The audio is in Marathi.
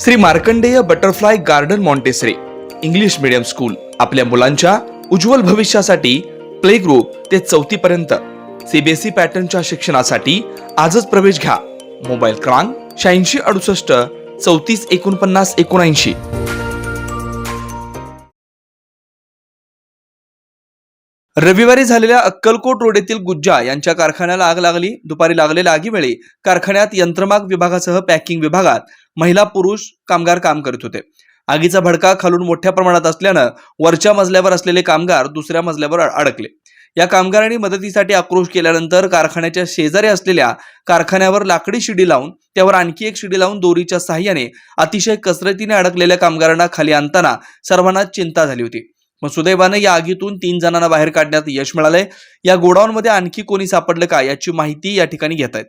Shri Markandeya butterfly garden Montessori English medium school आपल्या मुलांच्या उज्ज्वल भविष्यासाठी प्ले ग्रुप ते चौथी पर्यंत सीबीएसई पॅटर्नच्या शिक्षणासाठी आजच प्रवेश घ्या. मोबाईल क्रमांक शहाऐंशी अडुसष्ट चौतीस एकोणपन्नास एकोणऐंशी. रविवारी झालेल्या अक्कलकोट रोड येथील गुज्जा यांच्या कारखान्याला आग लागली. दुपारी लागलेल्या आगीवेळी कारखान्यात यंत्रमाग विभागासह पॅकिंग विभागात महिला पुरुष कामगार काम करत होते. आगीचा भडका खालून मोठ्या प्रमाणात असल्यानं वरच्या मजल्यावर असलेले कामगार दुसऱ्या मजल्यावर अडकले. या कामगारांनी मदतीसाठी आक्रोश केल्यानंतर कारखान्याच्या शेजारी असलेल्या कारखान्यावर लाकडी शिडी लावून त्यावर आणखी एक शिडी लावून दोरीच्या सहाय्याने अतिशय कसरतीने अडकलेल्या कामगारांना खाली आणताना सर्वांना चिंता झाली होती. मग सुदैवानं या आगीतून तीन जणांना बाहेर काढण्यात यश मिळालंय. या गोडाऊनमध्ये आणखी कोणी सापडलं का याची माहिती या ठिकाणी घेत आहेत